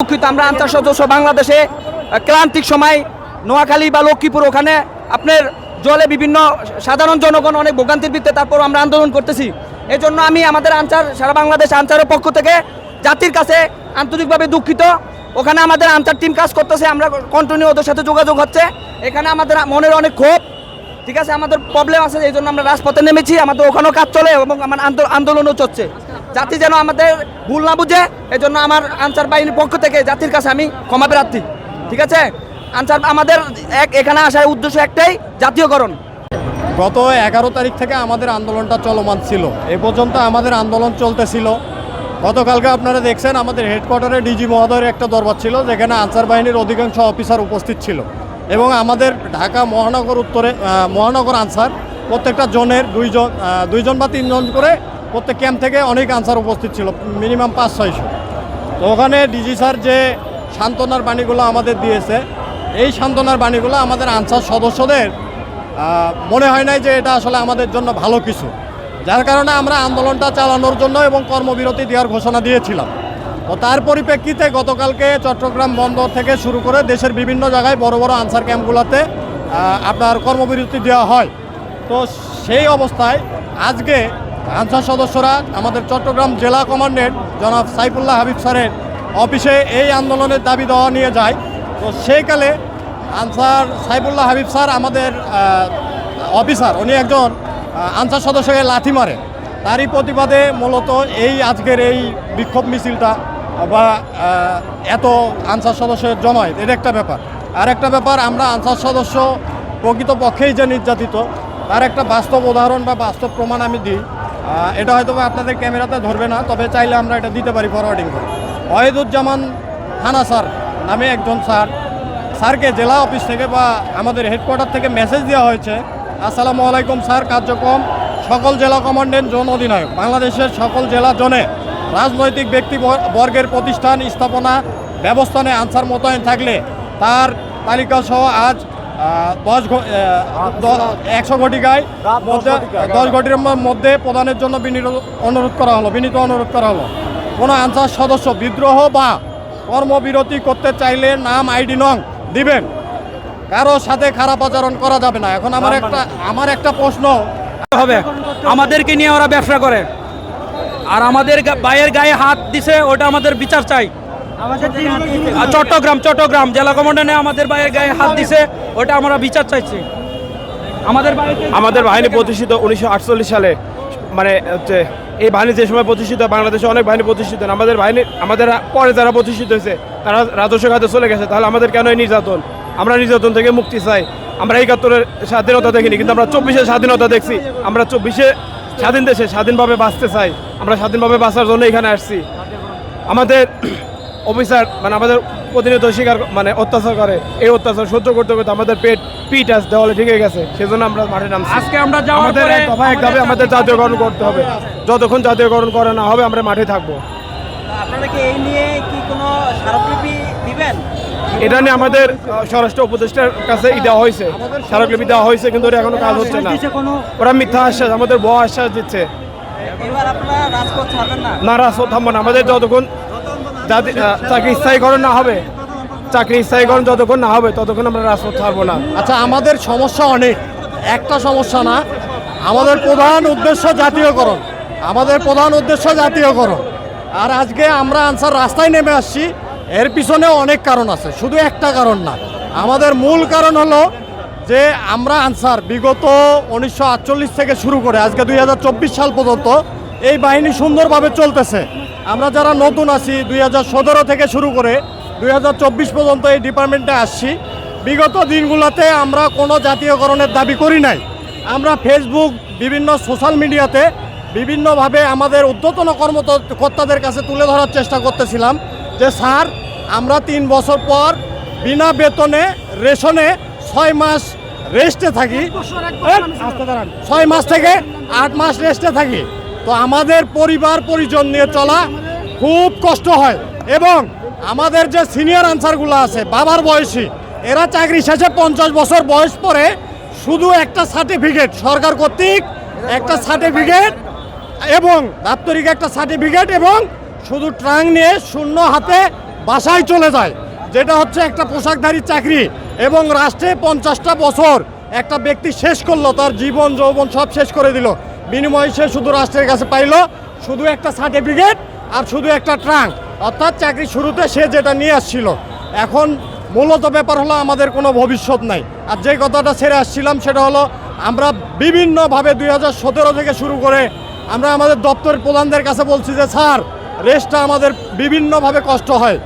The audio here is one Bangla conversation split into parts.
দুঃখিত আমরা আনসার সদস্য বাংলাদেশে আহ, ক্রান্তিক সময় নোয়াখালী বা লক্ষ্মীপুর ওখানে আপনার জলে বিভিন্ন সাধারণ জনগণ অনেক ভোগান্তির ভিত্তিতে তারপর আমরা আন্দোলন করতেছি। এই জন্য আমি আমাদের আনসার সারা বাংলাদেশ আনসারের পক্ষ থেকে জাতির কাছে আন্তরিকভাবে দুঃখিত। ওখানে আমাদের আনসার টিম কাজ করতেছে আমরা কন্টিনিউ ওদের সাথে যোগাযোগ হচ্ছে। এখানে আমাদের মনের অনেক ক্ষোভ ঠিক আছে? আমাদের প্রবলেম আছে এই জন্য আমরা রাজপথে নেমেছি। আমাদের ওখানেও কাজ চলে এবং আমার আন্দো- আন্দোলনও চলছে। জাতি যেন আমাদের ভুল না বুঝে এই জন্য আমার আনসার বাহিনীর পক্ষ থেকে জাতির কাছে আমি ক্ষমা প্রার্থী। ঠিক আছে? আনসার, আমাদের এক এখানে আসার উদ্দেশ্য একটাই, জাতীয়করণ। গত এগারো তারিখ থেকে আমাদের আন্দোলনটা চলমান ছিল। এ পর্যন্ত আমাদের আন্দোলন চলতেছিল। গতকালকে আপনারা দেখছেন, আমাদের হেডকোয়ার্টারে ডিজি মহোদয়ের একটা দরবার ছিল, যেখানে আনসার বাহিনীর অধিকাংশ অফিসার উপস্থিত ছিল। এবং আমাদের ঢাকা মহানগর উত্তরে মহানগর আনসার প্রত্যেকটা জনের দুইজন দুইজন বা তিনজন করে প্রত্যেক ক্যাম্প থেকে অনেক আনসার উপস্থিত ছিল, মিনিমাম পাঁচ, ছয়শো। তো ওখানে ডিজি স্যার যে সান্ত্বনার বাণীগুলো আমাদের দিয়েছে, এই সান্ত্বনার বাণীগুলো আমাদের আনসার সদস্যদের মনে হয় নাই যে এটা আসলে আমাদের জন্য ভালো কিছু। যার কারণে আমরা আন্দোলনটা চালানোর জন্য এবং কর্মবিরতি দেওয়ার ঘোষণা দিয়েছিলাম। তো তার পরিপ্রেক্ষিতে গতকালকে চট্টগ্রাম বন্দর থেকে শুরু করে দেশের বিভিন্ন জায়গায় বড় বড় আনসার ক্যাম্পগুলোতে আপনার কর্মবিরতি দেওয়া হয়। তো সেই অবস্থায় আজকে আনসার সদস্যরা আমাদের চট্টগ্রাম জেলা কমান্ডেন্ট জনাব সাইফুল্লাহ হাবিব স্যারের অফিসে এই আন্দোলনের দাবি দেওয়া নিয়ে যায়। তো সেইকালে আনসার সাইফুল্লাহ হাবিব স্যার আমাদের অফিসার, উনি একজন আনসার সদস্যকে লাথি মারে। তারই প্রতিবাদে মূলত এই আজকের এই বিক্ষোভ মিছিলটা বা এত আনসার সদস্যের জমায়েত এটা একটা ব্যাপার। আর একটা ব্যাপার, আমরা আনসার সদস্য প্রকৃতপক্ষেই যে নির্যাতিত, তার একটা বাস্তব উদাহরণ বা বাস্তব প্রমাণ আমি দিই। এটা হয়তো আপনাদের ক্যামেরাতে ধরবে না, তবে চাইলে আমরা এটা দিতে পারি ফরওয়ার্ডিং করে। ওয়েদুজ্জামান থানা স্যার নামে একজন স্যার। স্যারকে জেলা অফিস থেকে বা আমাদের হেডকোয়ার্টার থেকে মেসেজ দেওয়া হয়েছে। আসসালামু আলাইকুম স্যার, কার্যক্রম সকল জেলা কমান্ডেন্ট জন অধিনায়ক। বাংলাদেশের সকল জেলা জনে রাজনৈতিক ব্যক্তি বর- বর্গের প্রতিষ্ঠান, স্থাপনা ব্যবস্থানে আনসার মোতায়েন থাকলে তার তালিকা সহ আজ দশ একশো ঘটিকায় মধ্যে দশ ঘটির মধ্যে প্রদানের জন্য বিনীত অনুরোধ করা হলো বিনীত অনুরোধ করা হলো। কোনো আনসার সদস্য বিদ্রোহ বা কর্মবিরতি করতে চাইলে নাম আইডি নং দিবেন। কারও সাথে খারাপ আচরণ করা যাবে না। এখন আমার একটা আমার একটা প্রশ্ন। হবে? আমাদেরকে নিয়ে ওরা ব্যবসা করে। আর আমাদের গা- গায়ে হাত দিছে ওটা আমাদের বিচার চাই। চট্টগ্রাম চট্টগ্রাম জেলা কমান্ডারে আমাদের ভাইয়ের গায়ে হাত দিছে ওটা আমরা বিচার চাইছি। আমাদের আমাদের বাহিনী প্রতিষ্ঠিত উনিশশো আটচল্লিশ সালে মানে হচ্ছে এই বাহিনী যে সময় প্রতিষ্ঠিত বাংলাদেশে অনেক বাহিনী প্রতিষ্ঠিত আমাদের বাহিনী আমাদের পরে যারা প্রতিষ্ঠিত হয়েছে তারা রাজস্ব খাতে চলে গেছে তাহলে আমাদের কেন এই নির্যাতন? আমরা নির্যাতন থেকে মুক্তি চাই। আমরা একাত্তরের স্বাধীনতা দেখিনি কিন্তু আমরা চব্বিশে স্বাধীনতা দেখছি। আমরা চব্বিশে স্বাধীন দেশে স্বাধীনভাবে বাঁচতে চাই। আমরা স্বাধীনভাবে বাঁচার জন্য এখানে আসছি। আমাদের অফিসার মানে আমাদের প্রতিনিয়ত শিকার মানে অত্যাচার করে। এই অত্যাচার সহ্য করতে করতে আমাদের পেট পিঠ আস দেওয়ালে ঠিক হয়ে গেছে। সেজন্য আমরা মাঠে নামছি। আজকে আমরা যাওয়ার আমাদের দফা এক দাবি আমাদের জাতীয়করণ করতে হবে। যতক্ষণ জাতীয়করণ করা না হবে আমরা মাঠে থাকব। আপনারা কি এই নিয়ে কি কোনো স্মারকলিপি দিবেন? এটা নিয়ে আমাদের স্বরাষ্ট্র উপদেষ্টার কাছে ই দেওয়া হয়েছে। স্মারকলিপি দেওয়া হয়েছে কিন্তু ওটা এখনও কাজ হচ্ছে না। ওরা মিথ্যা আশ্বাস আমাদের বড় আশ্বাস দিচ্ছে। এবার আপনারা রাজপথ ছাড়বেন না। না রাস্তা থামবো না। আমাদের যতক্ষণ আহ, চাকরি স্থায়ীকরণ না হবে চাকরি স্থায়ীকরণ যতক্ষণ না হবে ততক্ষণ আমরা রাজপথ ছাড়বো না। আচ্ছা আমাদের সমস্যা অনেক। একটা সমস্যা না আমাদের প্রধান উদ্দেশ্য জাতীয়করণ। আমাদের প্রধান উদ্দেশ্য জাতীয়করণ। আর আজকে আমরা আনসার রাস্তায় নেমে আসছি এর পিছনে অনেক কারণ আছে শুধু একটা কারণ না। আমাদের মূল কারণ হলো যে আমরা আনসার বিগত উনিশশো আটচল্লিশ থেকে শুরু করে আজকে দুই হাজার চব্বিশ সাল পর্যন্ত এই বাহিনী সুন্দরভাবে চলতেছে। আমরা যারা নতুন আছি দুই হাজার সতেরো থেকে শুরু করে দুই হাজার চব্বিশ পর্যন্ত এই ডিপার্টমেন্টে আসছি। বিগত দিনগুলোতে আমরা কোনো জাতীয়করণের দাবি করি নাই। আমরা ফেসবুক বিভিন্ন সোশ্যাল মিডিয়াতে বিভিন্নভাবে আমাদের ঊর্ধ্বতন কর্মকর্তাদের কাছে তুলে ধরার চেষ্টা করতেছিলাম যে স্যার আমরা তিন বছর পর বিনা বেতনে রেশনে ছয় মাস রেস্টে থাকি। ছয় মাস থেকে আট মাস রেস্টে থাকি। তো আমাদের পরিবার পরিজন নিয়ে চলা খুব কষ্ট হয়। এবং আমাদের যে সিনিয়র আনসারগুলো আছে, বাবার বয়সী, এরা চাকরি শেষে পঞ্চাশ বছর বয়স পরে শুধু একটা সার্টিফিকেট সরকার কর্তৃক একটা সার্টিফিকেট এবং দাপ্তরিক একটা সার্টিফিকেট এবং শুধু ট্রাং নিয়ে শূন্য হাতে বাসায় চলে যায়, যেটা হচ্ছে একটা পোশাকধারী চাকরি এবং রাষ্ট্রে পঞ্চাশটা বছর একটা ব্যক্তি শেষ করল, তার জীবন, যৌবন সব শেষ করে দিল। বিনিময়ে সে শুধু রাষ্ট্রের কাছে পাইলো, শুধু একটা সার্টিফিকেট আর শুধু একটা ট্রাঙ্ক অর্থাৎ চাকরি শুরুতে সে যেটা নিয়ে আসছিল। এখন মূলত ব্যাপার হলো আমাদের কোনো ভবিষ্যৎ নাই। আর যে কথাটা ছেড়ে আসছিলাম সেটা হলো, আমরা বিভিন্নভাবে দুই হাজার সতেরো থেকে শুরু করে আমরা আমাদের দপ্তরের প্রধানদের কাছে বলছি যে, স্যার, রেস্টটা আমাদের বিভিন্নভাবে কষ্ট হয়।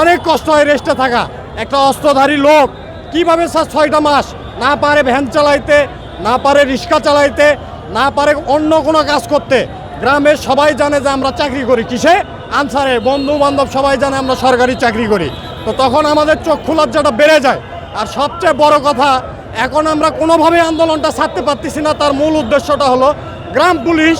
অনেক কষ্ট হয় রেস্টে থাকা। একটা অস্ত্রধারী লোক, কীভাবে স্যার ছয়টা মাস না পারে ভ্যান চালাইতে, না পারে রিক্সা চালাইতে না পারে অন্য কোনো কাজ করতে। গ্রামের সবাই জানে যে আমরা চাকরি করি কিসে? আনসারে বন্ধু বান্ধব সবাই জানে আমরা সরকারি চাকরি করি। তো তখন আমাদের চক্ষু লজ্জাটা বেড়ে যায়। আর সবচেয়ে বড় কথা, এখন আমরা কোনোভাবে আন্দোলনটা ছাড়তে পারতেছি না। তার মূল উদ্দেশ্যটা হলো গ্রাম পুলিশ,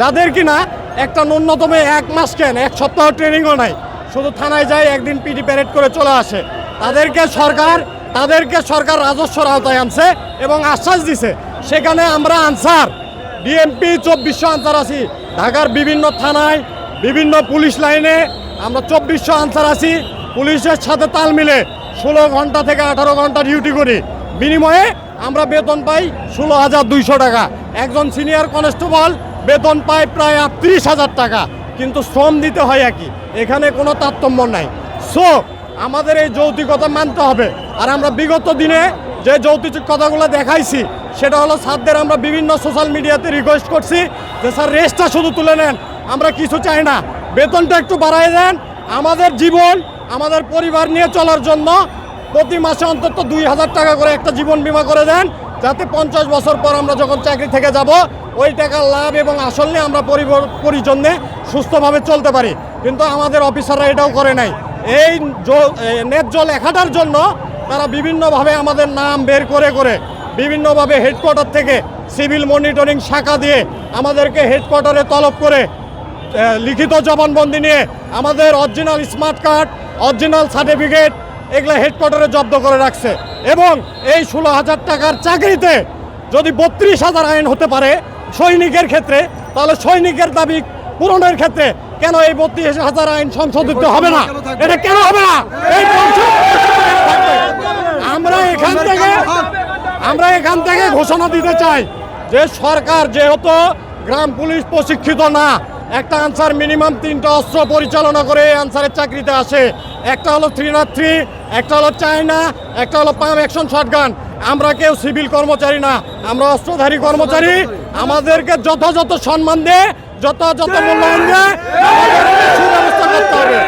যাদের কিনা একটা ন্যূনতম এক মাস কেন, এক সপ্তাহ ট্রেনিংও নাই। শুধু থানায় যায়, একদিন পিটি প্যারেড করে চলে আসে। তাদেরকে সরকার তাদেরকে সরকার রাজস্বর আওতায় আনছে এবং আশ্বাস দিছে। সেখানে আমরা আনসার। ডিএমপি চব্বিশশো আনসার আছি। ঢাকার বিভিন্ন থানায়, বিভিন্ন পুলিশ লাইনে আমরা চব্বিশশো আনসার আছি। পুলিশের সাথে তাল মিলে ষোলো ঘণ্টা থেকে আঠারো ঘণ্টা ডিউটি করি। বিনিময়ে আমরা বেতন পাই ষোলো হাজার দুইশো টাকা। একজন সিনিয়র কনস্টেবল বেতন পায় প্রায় আটত্রিশ হাজার টাকা। কিন্তু শ্রম দিতে হয় একই। এখানে কোনো তারতম্য নাই। সো আমাদের এই যৌতিকতা মানতে হবে। আর আমরা বিগত দিনে যে যৌতিক কথাগুলো দেখাইছি সেটা হলো স্যারদের আমরা বিভিন্ন সোশ্যাল মিডিয়াতে রিকোয়েস্ট করছি যে স্যার রেস্টটা শুধু তুলে নেন আমরা কিছু চাই না। বেতনটা একটু বাড়াই দেন। আমাদের জীবন আমাদের পরিবার নিয়ে চলার জন্য প্রতি মাসে অন্তত দুই হাজার টাকা করে একটা জীবন বীমা করে দেন। যাতে পঞ্চাশ বছর পর আমরা যখন চাকরি থেকে যাব ওই টাকার লাভ এবং আসল নিয়ে আমরা পরিবার পরিজন নিয়ে সুস্থভাবে চলতে পারি। কিন্তু আমাদের অফিসাররা এটাও করে নাই। এই জ- এ, ন্যায্য লেখাটার জন্য তারা বিভিন্নভাবে আমাদের নাম বের করে করে বিভিন্নভাবে হেডকোয়ার্টার থেকে সিভিল মনিটরিং শাখা দিয়ে আমাদেরকে হেডকোয়ার্টারে তলব করে লিখিত জবানবন্দি নিয়ে আমাদের original smart card original certificate এগুলো হেডকোয়ার্টারে জব্দ করে রাখছে। এবং এই ষোলো হাজার টাকার চাকরিতে যদি বত্রিশ হাজার আইন হতে পারে সৈনিকের ক্ষেত্রে, তাহলে সৈনিকের দাবি পূরণের ক্ষেত্রে কেন এই বত্রিশ হাজার আইন সংশোধিত হবে না? এটা কেন হবে না? এই আমরা এখান থেকে আমরা এখান থেকে ঘোষণা দিতে চাই যে সরকার যেহেতু গ্রাম পুলিশ প্রশিক্ষিত না একটা আনসার মিনিমাম তিনটা অস্ত্র পরিচালনা করে এই আনসারের চাকরিতে আসে। একটা হলো থ্রি নাট থ্রি একটা হলো চায়না একটা হলো পাম অ্যাকশন শটগান আমরা কেউ সিভিল কর্মচারী না আমরা অস্ত্রধারী কর্মচারী। আমাদেরকে যথাযথ সম্মান দিয়ে যথাযথ মূল্যায়ন দিয়ে সুব্যবস্থা করতে হবে।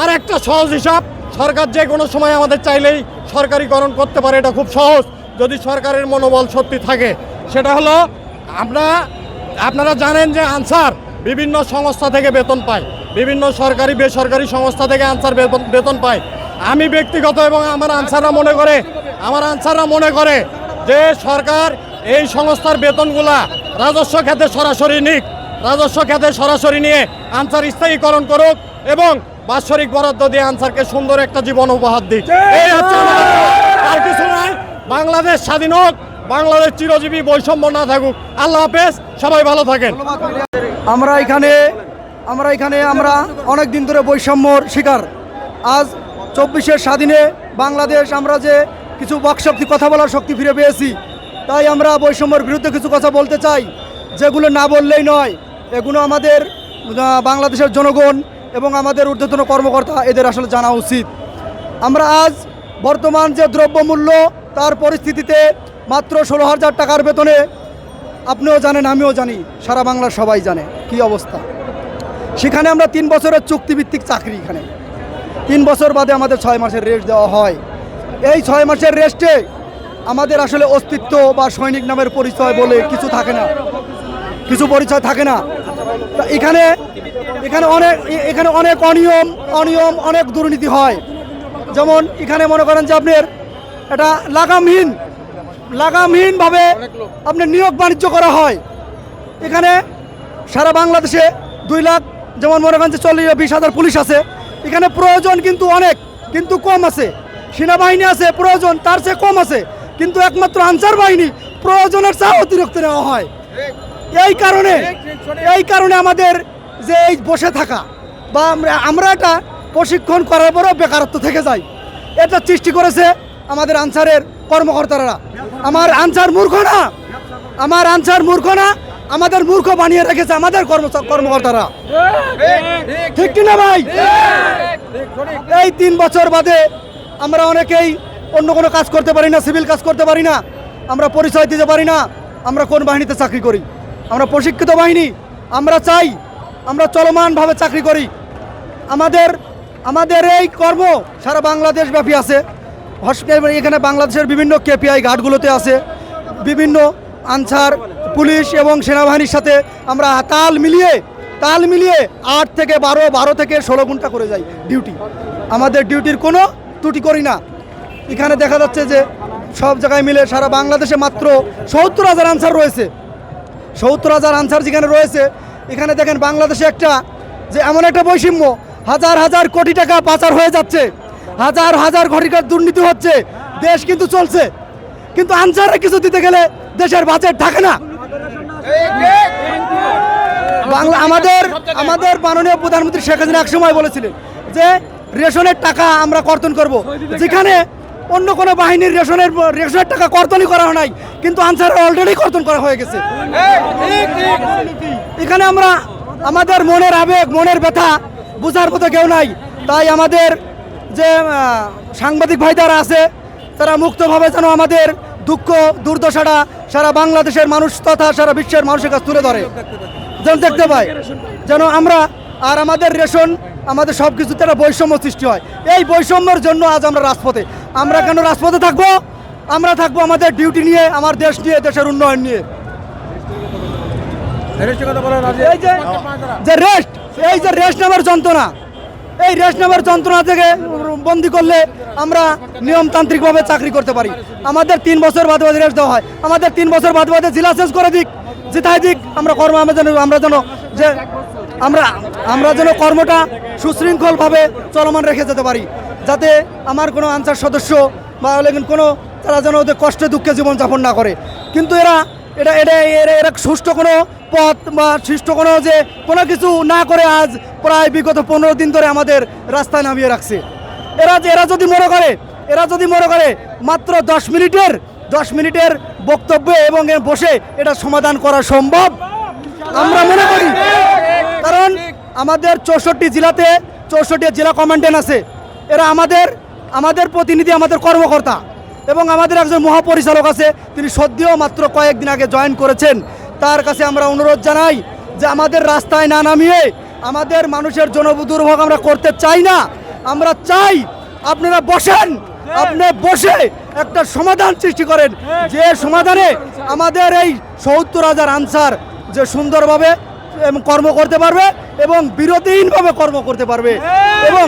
আর একটা সহজ হিসাব, সরকার যে কোনো সময় আমাদের চাইলেই সরকারিকরণ করতে পারে, এটা খুব সহজ। যদি সরকারের মনোবল সত্যি থাকে, সেটা হলো আমরা, আপনারা জানেন যে আনসার বিভিন্ন সংস্থা থেকে বেতন পায়। বিভিন্ন সরকারি, বেসরকারি সংস্থা থেকে আনসার বেতন পায়। আমি ব্যক্তিগত এবং আমার আনসাররা মনে করে, আমার আনসাররা মনে করে যে সরকার এই সংস্থার বেতনগুলা রাজস্ব খাতে সরাসরি নিক। রাজস্ব খাতে সরাসরি নিয়ে আনসার স্থায়ীকরণ করুক এবং বাৎসরিক বরাদ্দ দিয়ে আনসারকে সুন্দর একটা জীবন উপহার দিক। এই হচ্ছে আর কিছু নাই। বাংলাদেশ স্বাধীন হোক, বাংলাদেশ চিরজীবী বৈষম্য না থাকুক। আল্লাহ হাফেজ, সবাই ভালো থাকেন। আমরা এখানে আমরা এখানে, আমরা অনেক দিন ধরে বৈষম্যর শিকার। আজ চব্বিশের স্বাধীনে বাংলাদেশ, আমরা যে কিছু বাকশক্তি কথা বলার শক্তি ফিরে পেয়েছি। তাই আমরা বৈষম্যর বিরুদ্ধে কিছু কথা বলতে চাই, যেগুলো না বললেই নয়। এগুলো আমাদের বাংলাদেশের জনগণ এবং আমাদের ঊর্ধ্বতন কর্মকর্তা, এদের আসলে জানা উচিত। আমরা আজ বর্তমান যে দ্রব্যমূল্য, তার পরিস্থিতিতে মাত্র ষোলো হাজার টাকার বেতনে, আপনিও জানেন, আমিও জানি, সারা বাংলার সবাই জানে, কি অবস্থা। সেখানে আমরা তিন বছরের চুক্তিভিত্তিক চাকরি এখানে। তিন বছর বাদে আমাদের ছয় মাসের রেস্ট দেওয়া হয়। এই ছয় মাসের রেস্টে আমাদের আসলে অস্তিত্ব বা সৈনিক নামের পরিচয় বলে কিছু থাকে না। কিছু পরিচয় থাকে না। তা এখানে এখানে অনেক এখানে অনেক অনিয়ম অনিয়ম, অনেক দুর্নীতি হয়। যেমন এখানে মনে করেন যে আপনার এটা লাগামহীন, লাগামহীনভাবে আপনার নিয়োগ বাণিজ্য করা হয়। এখানে সারা বাংলাদেশে দুই লাখ, যেমন মনে করেন যে চল্লিশ বিশ হাজার পুলিশ আছে। এখানে প্রয়োজন কিন্তু অনেক, কিন্তু কম আছে। সেনাবাহিনী আছে, প্রয়োজন তার চেয়ে কম আছে। কিন্তু একমাত্র আনসার বাহিনী প্রয়োজনের চেয়ে অতিরিক্ত নেওয়া হয়। এই কারণে এই কারণে আমাদের যে এই বসে থাকা বা আমরা আমরা এটা প্রশিক্ষণ করার পরেও বেকারত্ব থেকে যাই। এটা সৃষ্টি করেছে আমাদের আনসারের কর্মকর্তারা। আমার আনসার মূর্খ না। আমার আনসার মূর্খ না। আমাদের মূর্খ বানিয়ে রেখেছে আমাদের কর্ম, কর্মকর্তারা। ঠিক কিনা ভাই? এই তিন বছর বাদে আমরা অনেকেই অন্য কোনো কাজ করতে পারি না, সিভিল কাজ করতে পারি না, আমরা পরিচয় দিতে পারি না, আমরা কোন বাহিনীতে চাকরি করি? আমরা প্রশিক্ষিত বাহিনী, আমরা চাই, আমরা চলমানভাবে চাকরি করি। আমাদের আমাদের এই কর্ম সারা বাংলাদেশ ব্যাপী আছে হসপিটাল এখানে বাংলাদেশের বিভিন্ন কেপিআই ঘাটগুলোতে আছে। বিভিন্ন আনসার, পুলিশ এবং সেনাবাহিনীর সাথে আমরা তাল মিলিয়ে তাল মিলিয়ে আট থেকে বারো বারো থেকে ষোলো ঘণ্টা করে যাই ডিউটি আমাদের ডিউটির কোনো ত্রুটি করি না। এখানে দেখা যাচ্ছে যে সব জায়গায় মিলে সারা বাংলাদেশে মাত্র সত্তর হাজার আনসার রয়েছে। সত্তর হাজার আনসার যেখানে রয়েছে, এখানে দেখেন বাংলাদেশে একটা যে এমন একটা বৈষম্য, হাজার হাজার কোটি টাকা পাচার হয়ে যাচ্ছে, হাজার হাজার কোটি টাকার দুর্নীতি হচ্ছে, দেশ কিন্তু চলছে। কিন্তু আনসারে কিছু দিতে গেলে দেশের বাজেট থাকে না। বাংলা আমাদের আমাদের মাননীয় প্রধানমন্ত্রী শেখ হাসিনা একসময় বলেছিলেন যে রেশনের টাকা আমরা কর্তন করব। যেখানে অন্য কোনো বাহিনীর রেশনের রেশনের টাকা কর্তনই করা হয় নাই। কিন্তু আনসার অলরেডি কর্তন করা হয়ে গেছে। এখানে আমরা আমাদের মনের আবেগ, মনের ব্যথা বোঝার মতো কেউ নাই। তাই আমাদের যে সাংবাদিক ভাই যারা আছে, তারা মুক্তভাবে যেন আমাদের দুঃখ, দুর্দশাটা সারা বাংলাদেশের মানুষ তথা সারা বিশ্বের মানুষের কাছে তুলে ধরে। যেন দেখতে পাই যেন আমরা আর আমাদের রেশন আমাদের সব কিছুতে একটা বৈষম্য সৃষ্টি হয়। এই বৈষম্যের জন্য আজ আমরা রাজপথে। আমরা কেন রাজপথে থাকব? আমরা থাকব আমাদের ডিউটি নিয়ে আমার দেশ নিয়ে দেশের উন্নয়ন নিয়ে। এই যে রেস্ট এই যে রেস্ট নেওয়ার যন্ত্রণা। এই রেস্ট নেওয়ার যন্ত্রণা থেকে বন্দি করলে আমরা নিয়মতান্ত্রিকভাবে চাকরি করতে পারি। আমাদের তিন বছর বাদে বাদে রেস্ট দেওয়া হয়। আমাদের তিন বছর বাদে বাদে জেলা শেষ করে দিক যেটাই দিক। আমরা কর্ম আমরা যেন আমরা যেন যে আমরা আমরা যেন কর্মটা সুশৃঙ্খলভাবে চলমান রেখে যেতে পারি, যাতে আমার কোনো আনসার সদস্য বা কোনো তারা যেন ওদের কষ্টে দুঃখে জীবনযাপন না করে। কিন্তু এরা এটা এটা এরা এরা সুষ্ঠু কোনো পথ বা সুষ্ঠু কোনো যে কোনো কিছু না করে আজ প্রায় বিগত পনেরো দিন ধরে আমাদের রাস্তায় নামিয়ে রাখছে। এরা এরা যদি মনে করে, এরা যদি মনে করে মাত্র দশ মিনিটের দশ মিনিটের বক্তব্য এবং বসে এটা সমাধান করা সম্ভব আমরা মনে করি, কারণ আমাদের চৌষট্টি জেলাতে চৌষট্টি জেলা কমান্ডেন্ট আছে। এরা আমাদের আমাদের প্রতিনিধি, আমাদের কর্মকর্তা এবং আমাদের একজন মহাপরিচালক আছে। তিনি সদ্যও মাত্র কয়েকদিন আগে জয়েন করেছেন। তার কাছে আমরা অনুরোধ জানাই যে আমাদের রাস্তায় না নামিয়ে আমাদের মানুষের জনদুর্ভোগ আমরা করতে চাই না। আমরা চাই আপনারা বসেন, আপনি বসে একটা সমাধান সৃষ্টি করেন। যে সমাধানে আমাদের এই সত্তর হাজার আনসার যে সুন্দরভাবে এবং কর্ম করতে পারবে এবং বিরতিহীনভাবে কর্ম করতে পারবে। এবং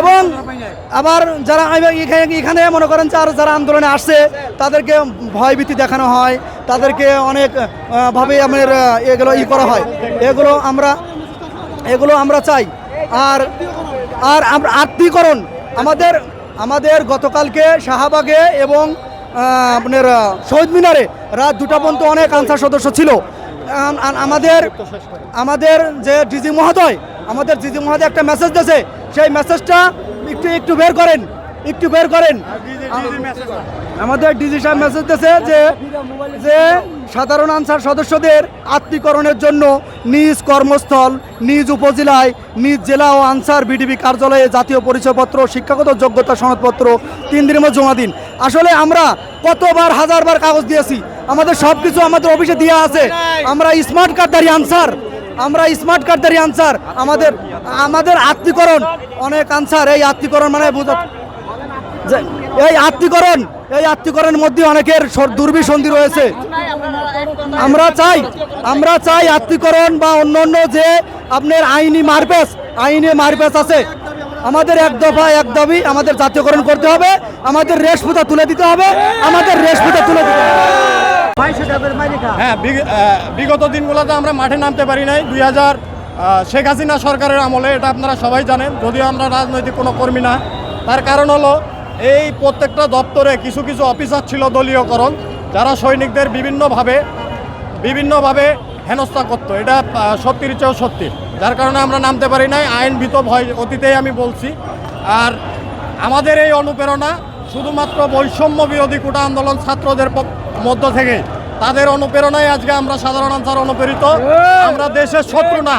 এবং আবার যারা এখানে এখানে মনে করেন যারা যারা আন্দোলনে আসছে তাদেরকে ভয়ভীতি দেখানো হয়। তাদেরকে অনেক ভাবে আমাদের এগুলো ই করা হয়। এগুলো আমরা এগুলো আমরা চাই। আর আর আত্মীকরণ আমাদের আমাদের গতকালকে শাহবাগে এবং আপনার শহীদ মিনারে রাত দুটা পর্যন্ত অনেক আনসার সদস্য ছিল। আম- আম- আমাদের আমাদের যে ডিজি মহোদয় আমাদের ডিজি মহোদয় একটা মেসেজ দিয়েছে। সেই মেসেজটা একটু একটু বের করেন একটু বের করেন। আমাদের ডিজি সাহেব মেসেজ দিয়েছে যে যে সাধারণ আনসার সদস্যদের আত্মীকরণের জন্য নিজ কর্মস্থল, নিজ উপজেলায়, নিজ জেলা ও আনসার বিডিবি কার্যালয়ে জাতীয় পরিচয়পত্র, শিক্ষাগত যোগ্যতা সনদপত্র, তিন দিনের মধ্যে জমা দিন। আসলে আমরা কতবার, হাজারবার কাগজ দিয়েছি। আমাদের সব কিছু আমাদের অফিসে দেওয়া আছে। আমরা স্মার্ট কার্ডধারী আনসার। আমরা স্মার্ট কার্ডধারী আনসার। আমাদের আমাদের আত্মীকরণ। অনেক আনসার এই আত্মীকরণ মানে বোঝা এই আত্মীকরণ, এই আত্মীকরণের মধ্যে অনেকের দুর্বিসন্ধি রয়েছে। আমরা চাই আমরা চাই আত্মীকরণ বা অন্য অন্য যে আপনার আইনি মারপেস আইনি মারপেস আছে আমাদের এক দফা এক দাবি আমাদের জাতীয়করণ করতে হবে আমাদের রেশপুতা তুলে দিতে হবে আমাদের রেশপুতা তুলে দিতে হবে। হ্যাঁ বিগ- বিগত দিনগুলোতে আমরা মাঠে নামতে পারি নাই। দুই হাজার শেখ হাসিনা সরকারের আমলে এটা আপনারা সবাই জানেন যদিও আমরা রাজনৈতিক কোনো কর্মী না। তার কারণ হলো এই প্রত্যেকটা দপ্তরে কিছু কিছু অফিসার ছিল দলীয়করণ। যারা সৈনিকদের বিভিন্নভাবে বিভিন্নভাবে হেনস্থা করতো এটা সত্যির চেয়েও সত্যি। যার কারণে আমরা নামতে পারি নাই আইন ভীত ভয় অতীতেই আমি বলছি। আর আমাদের এই অনুপ্রেরণা শুধুমাত্র বৈষম্য বিরোধী কোটা আন্দোলন ছাত্রদের মধ্য থেকে তাদের অনুপ্রেরণায় আজকে আমরা সাধারণ আনসার অনুপ্রেরিত। আমরা দেশের শত্রু না।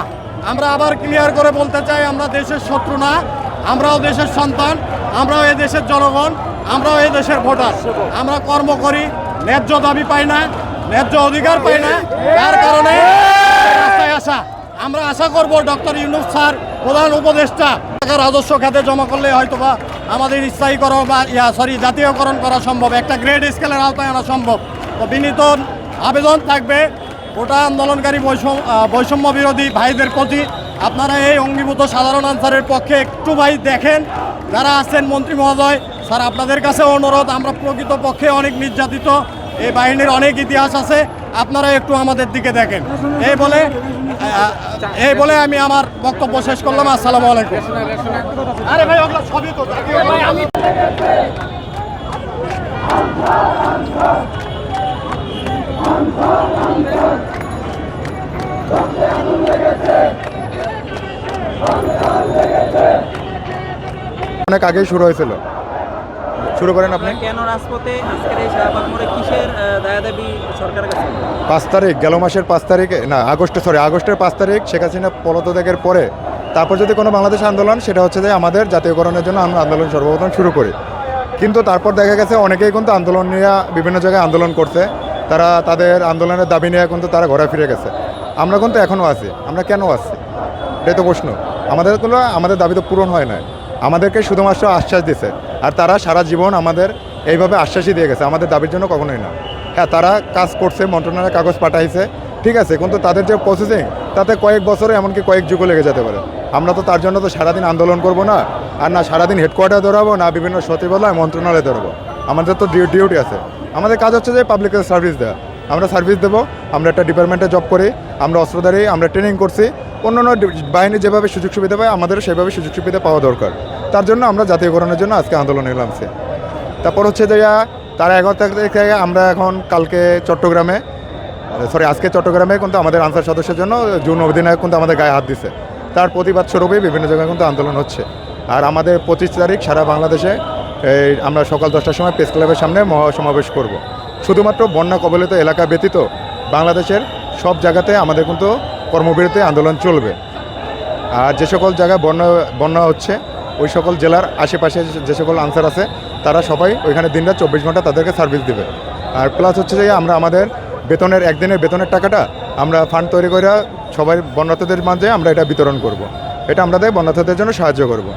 আমরা আবার ক্লিয়ার করে বলতে চাই, আমরা দেশের শত্রু না, আমরাও দেশের সন্তান, আমরাও এই দেশের জনগণ, আমরাও এই দেশের ভোটার। আমরা কর্ম করি, ন্যায্য দাবি পাই না, ন্যায্য অধিকার পাই না, তার কারণে রাস্তায় আসা। আমরা আশা করব ডক্টর ইউনুস স্যার, প্রধান উপদেষ্টা টাকা রাজস্ব খাতে জমা করলে হয়তোবা আমাদের স্থায়ীকরণ বা ইয়া সরি জাতীয়করণ করা সম্ভব, একটা গ্রেড স্কেলের আওতায় আনা সম্ভব। তো বিনীত আবেদন থাকবে গোটা আন্দোলনকারী বৈষম্য বৈষম্য বিরোধী ভাইদের প্রতি আপনারা এই অঙ্গীভূত সাধারণ আনসারের পক্ষে একটু ভাই দেখেন যারা আছেন মন্ত্রী মহোদয়, স্যার, আপনাদের কাছে অনুরোধ, আমরা প্রকৃত পক্ষে অনেক নির্যাতিত, এই বাহিনীর অনেক ইতিহাস আছে, আপনারা একটু আমাদের দিকে দেখেন। এই বলে এই বলে আমি আমার বক্তব্য শেষ করলাম, আসসালামু আলাইকুম। অনেক আগেই শুরু হয়েছিল। শুরু করেন আপনি? কেন রাজপথে? আজকের এই শাহবাগ মোড়ে কিসের দায়াদাবি সরকারের কাছে? পাঁচ তারিখ গেল মাসের পাঁচ তারিখে না আগস্টে সরি আগস্টের পাঁচ তারিখ শেখ হাসিনা পদত্যাগের পরে। তারপর যদি কোনো বাংলাদেশ আন্দোলন সেটা হচ্ছে যে আমাদের জাতীয়করণের জন্য আমরা আন্দোলন সর্বপ্রথম শুরু করি। কিন্তু তারপর দেখা গেছে অনেকেই কিন্তু আন্দোলন নিয়ে বিভিন্ন জায়গায় আন্দোলন করছে। তারা তাদের আন্দোলনের দাবি নিয়ে কিন্তু তারা ঘরে ফিরে গেছে। আমরা কিন্তু এখনও আছি। আমরা কেন আছি? এটাই তো প্রশ্ন। আমাদের কোনো আমাদের দাবি তো পূরণ হয় না আমাদেরকে শুধুমাত্র আশ্বাস দিছে। আর তারা সারা জীবন আমাদের এইভাবে আশ্বাসই দিয়ে গেছে। আমাদের দাবির জন্য কখনোই না। হ্যাঁ তারা কাজ করছে, মন্ত্রণালয়ের কাগজ পাঠাইছে। ঠিক আছে, কিন্তু তাদের যে প্রসেসিং তাতে কয়েক বছরে এমনকি কয়েক যুগও লেগে যেতে পারে। আমরা তো তার জন্য তো সারাদিন আন্দোলন করব না। আর না সারাদিন হেডকোয়ার্টার ধরাবো না বিভিন্ন সচিবালয়, মন্ত্রণালয়ে ধরবো আমাদের তো ডিউটি আছে। আমাদের কাজ হচ্ছে যে পাবলিকের সার্ভিস দেওয়া আমরা সার্ভিস দেবো, আমরা একটা ডিপার্টমেন্টে জব করি, আমরা অস্ত্রধারী আমরা ট্রেনিং করছি। অন্য অন্য বাহিনী যেভাবে সুযোগ সুবিধা পায়, আমাদেরও সেভাবে সুযোগ সুবিধা পাওয়া দরকার। তার জন্য আমরা জাতীয়করণের জন্য আজকে আন্দোলনে নামছি তারপর হচ্ছে যে তারা এগারো তারিখ থেকে আমরা এখন কালকে চট্টগ্রামে সরি আজকে চট্টগ্রামে কিন্তু আমাদের আনসার সদস্যের জন্য জুন অধিনায়ক কিন্তু আমাদের গায়ে হাত দিছে। তার প্রতিবাদ স্বরূপে বিভিন্ন জায়গায় কিন্তু আন্দোলন হচ্ছে। আর আমাদের পঁচিশ তারিখ সারা বাংলাদেশে আমরা সকাল দশটার সময় প্রেস ক্লাবের সামনে মহাসমাবেশ করব। শুধুমাত্র বন্যা কবলিত এলাকা ব্যতীত বাংলাদেশের সব জায়গাতে আমাদের কিন্তু কর্মবিরতি আন্দোলন চলবে আর যে সকল জায়গায় বন্যা বন্যা হচ্ছে, ওই সকল জেলার আশেপাশে যে- সকল আনসার আছে, তারা সবাই ওইখানে দিনরাত চব্বিশ ঘণ্টা তাদেরকে সার্ভিস দেবে আর প্লাস হচ্ছে যে আমরা আমাদের বেতনের, একদিনের বেতনের টাকাটা আমরা ফান্ড তৈরি করে সবাই বন্যার্থদের মাঝে আমরা এটা বিতরণ করব। এটা আমাদের বন্যার্থদের জন্য সাহায্য করব